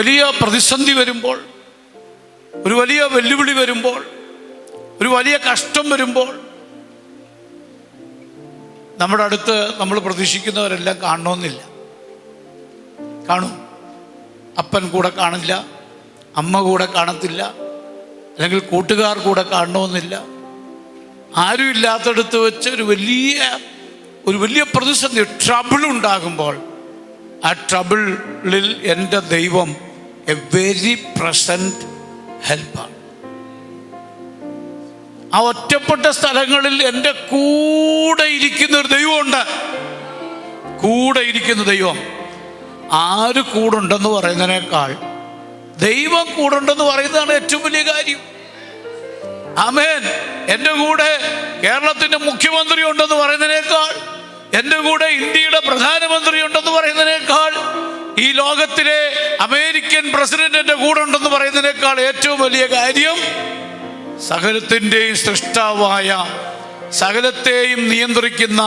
വലിയ പ്രതിസന്ധി വരുമ്പോൾ ഒരു വലിയ വെല്ലുവിളി വരുമ്പോൾ ഒരു വലിയ കഷ്ടം വരുമ്പോൾ നമ്മുടെ അടുത്ത് നമ്മൾ പ്രതീക്ഷിക്കുന്നവരെല്ലാം കാണണമെന്നില്ല. കാണും. അപ്പൻ കൂടെ കാണില്ല അമ്മ കൂടെ കാണത്തില്ല അല്ലെങ്കിൽ കൂട്ടുകാർ കൂടെ കാണണമെന്നില്ല. ആരും ഇല്ലാത്തടത്ത് വെച്ച് ഒരു വലിയ ഒരു വലിയ പ്രതിസന്ധി ട്രബിൾ ഉണ്ടാകുമ്പോൾ ആ ട്രബിളിൽ എന്റെ ദൈവം എ വെരി പ്രസന്റ് ഹെൽപ്പാണ് ആ ഒറ്റപ്പെട്ട സ്ഥലങ്ങളിൽ എന്റെ കൂടെ ഇരിക്കുന്ന ഒരു ദൈവമുണ്ട്. കൂടെ ഇരിക്കുന്ന ദൈവം. ആര് കൂടുണ്ടെന്ന് പറയുന്നതിനേക്കാൾ ദൈവം കൂടുണ്ടെന്ന് പറയുന്നതാണ് ഏറ്റവും വലിയ കാര്യം. അമേൻ എന്റെ കൂടെ കേരളത്തിന്റെ മുഖ്യമന്ത്രി ഉണ്ടെന്ന് പറയുന്നതിനേക്കാൾ എന്റെ കൂടെ ഇന്ത്യയുടെ പ്രധാനമന്ത്രി ഉണ്ടെന്ന് പറയുന്നതിനേക്കാൾ ഈ ലോകത്തിലെ അമേരിക്കൻ പ്രസിഡന്റിന്റെ കൂടെ ഉണ്ടെന്ന് പറയുന്നതിനേക്കാൾ ഏറ്റവും വലിയ കാര്യം സകലത്തിന്റെയും സൃഷ്ടാവായ സകലത്തെയും നിയന്ത്രിക്കുന്ന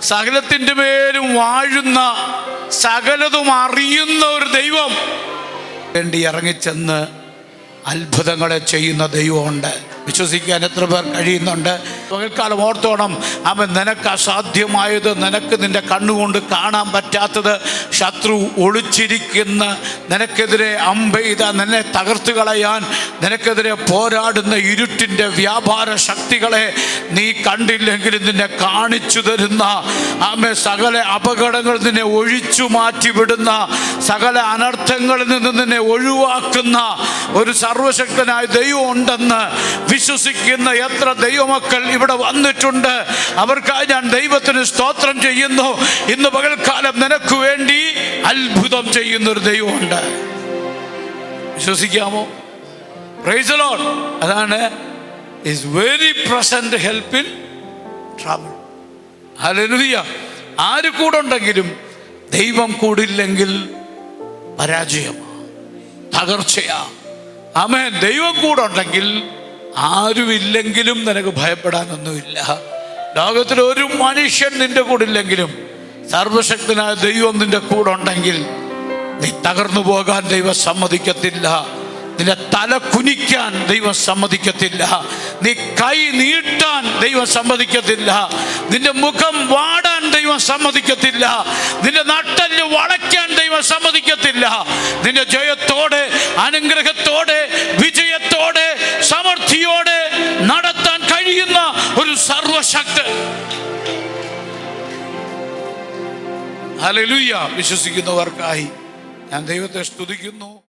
സകലത്തിന്റെ മേലും വാഴുന്ന സകലതും അറിയുന്ന ഒരു ദൈവം വേണ്ടി ഇറങ്ങിച്ചെന്ന് അത്ഭുതങ്ങളെ ചെയ്യുന്ന ദൈവമുണ്ട്. വിശ്വസിക്കാൻ എത്ര പേർ കഴിയുന്നുണ്ട്? പകൽക്കാലം ഓർത്തോണം അവൻ നിനക്ക് അസാധ്യമായത് നിനക്ക് നിന്റെ കണ്ണുകൊണ്ട് കാണാൻ പറ്റാത്തത് ശത്രു ഒളിച്ചിരിക്കുന്ന നിനക്കെതിരെ അമ്പെയ്ത നിന്നെ തകർത്ത് കളയാൻ നിനക്കെതിരെ പോരാടുന്ന ഇരുട്ടിന്റെ വ്യാപാര ശക്തികളെ നീ കണ്ടില്ലെങ്കിലും നിന്നെ കാണിച്ചു തരുന്ന ആമെ സകല അപകടങ്ങൾ നിന്നെ ഒഴിച്ചു മാറ്റിവിടുന്ന സകല അനർത്ഥങ്ങളിൽ നിന്ന് നിന്നെ ഒഴിവാക്കുന്ന ഒരു സർവശക്തനായ ദൈവം ഉണ്ടെന്ന് വിശ്വസിക്കുന്ന എത്ര ദൈവമക്കൾ ഇവിടെ വന്നിട്ടുണ്ട്. അവർക്കായി ഞാൻ ദൈവത്തിന് സ്തോത്രം ചെയ്യുന്നു. ഇന്ന് പകൽക്കാലം നിനക്ക് വേണ്ടി അത്ഭുതം ചെയ്യുന്നൊരു ദൈവമുണ്ട്. വിശ്വസിക്കാമോ? പ്രൈസ് ലോഡ് അതാണ് is very present help in travel hallelujah ആര് കൂടെ ഉണ്ടെങ്കിലും ദൈവം കൂടില്ലെങ്കിൽ പരാജയമാണ് തകർച്ചയാ. ആമേൻ. ദൈവം കൂടെ ഉണ്ടെങ്കിൽ ആരുമില്ലെങ്കിലും നിനക്ക് ഭയപ്പെടാനൊന്നുമില്ല. ലോകത്തിൽ ഒരു മനുഷ്യൻ നിന്റെ കൂടെ ഇല്ലെങ്കിലും സർവശക്തനായ ദൈവം നിന്റെ കൂടെ ഉണ്ടെങ്കിൽ നീ തകർന്നു പോകാൻ ദൈവം സമ്മതിക്കത്തില്ല. നിന്റെ തല കുനിക്കാൻ ദൈവം സമ്മതിക്കത്തില്ല. നീ കൈ നീട്ടാൻ ദൈവം സമ്മതിക്കത്തില്ല. നിന്റെ മുഖം വാടാൻ ദൈവം സമ്മതിക്കത്തില്ല. നിന്റെ നട്ടൽ വളയ്ക്കാൻ ദൈവം സമ്മതിക്കത്തില്ല. നിന്റെ ജയത്തോടെ അനുഗ്രഹത്തോടെ ഒരു സർവശക്തൻ. ഹലലുയ്യ വിശ്വസിക്കുന്നവർക്കായി ഞാൻ ദൈവത്തെ സ്തുതിക്കുന്നു.